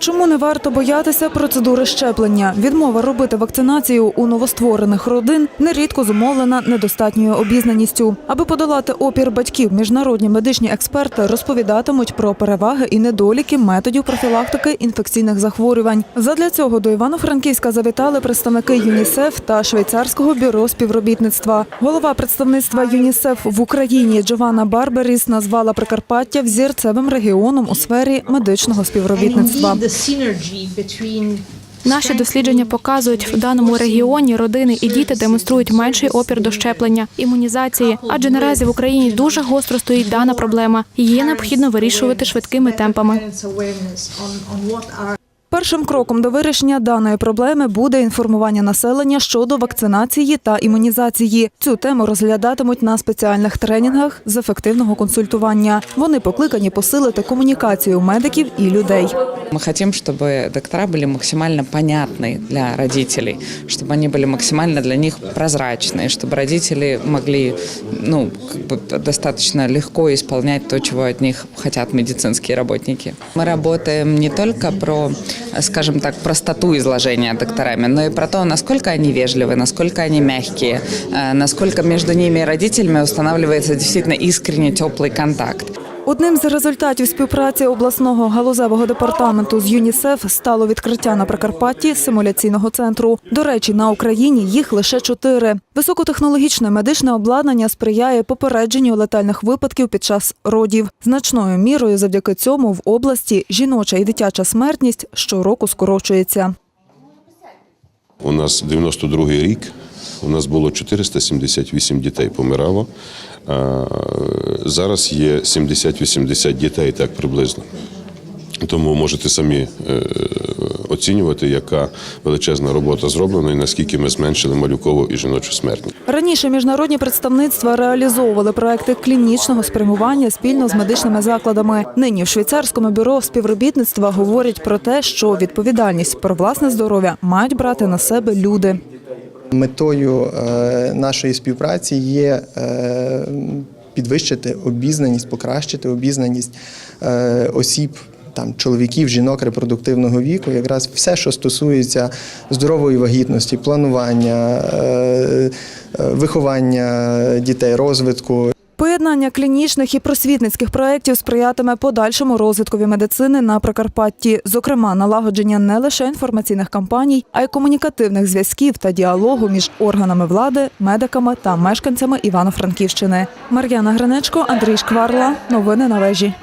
Чому не варто боятися процедури щеплення? Відмова робити вакцинацію у новостворених родин нерідко зумовлена недостатньою обізнаністю. Аби подолати опір батьків, міжнародні медичні експерти розповідатимуть про переваги і недоліки методів профілактики інфекційних захворювань. Задля цього до Івано-Франківська завітали представники ЮНІСЕФ та швейцарського бюро співробітництва. Голова представництва ЮНІСЕФ в Україні Джованна Барберіс назвала Прикарпаття взірцевим регіоном у сфері медичного співробітництва. Наші дослідження показують, в даному регіоні родини і діти демонструють менший опір до щеплення, імунізації, адже наразі в Україні дуже гостро стоїть дана проблема. Її необхідно вирішувати швидкими темпами. Першим кроком до вирішення даної проблеми буде інформування населення щодо вакцинації та імунізації. Цю тему розглядатимуть на спеціальних тренінгах з ефективного консультування. Вони покликані посилити комунікацію медиків і людей. Мы хотим, чтобы доктора были максимально понятны для родителей, чтобы они были максимально для них прозрачные, чтобы родители могли ну, как бы достаточно легко исполнять то, чего от них хотят медицинские работники. Мы работаем не только про, скажем так, простоту изложения докторами, но и про то, насколько они вежливы, насколько они мягкие, э, насколько между ними и родителями устанавливается действительно искренне теплый контакт. Одним з результатів співпраці обласного галузевого департаменту з ЮНІСЕФ стало відкриття на Прикарпатті симуляційного центру. До речі, на Україні їх лише чотири. Високотехнологічне медичне обладнання сприяє попередженню летальних випадків під час родів. Значною мірою завдяки цьому в області жіноча і дитяча смертність щороку скорочується. У нас 92-й рік. У нас було 478 дітей помирало. А зараз є 70-80 дітей, так приблизно. Тому можете самі е, оцінювати, яка величезна робота зроблена і наскільки ми зменшили малюкову і жіночу смертність. Раніше міжнародні представництва реалізовували проекти клінічного спрямування спільно з медичними закладами. Нині в швейцарському бюро співробітництва говорять про те, що відповідальність про власне здоров'я мають брати на себе люди. Метою е, нашої співпраці є е, підвищити обізнаність, покращити обізнаність е, осіб. Там чоловіків, жінок репродуктивного віку, якраз все, що стосується здорової вагітності, планування, е, е, виховання дітей, розвитку. Поєднання клінічних і просвітницьких проєктів сприятиме подальшому розвиткові медицини на Прикарпатті, зокрема налагодження не лише інформаційних кампаній, а й комунікативних зв'язків та діалогу між органами влади, медиками та мешканцями Івано-Франківщини. Мар'яна Гринечко, Андрій Шкварла. Новини на вежі.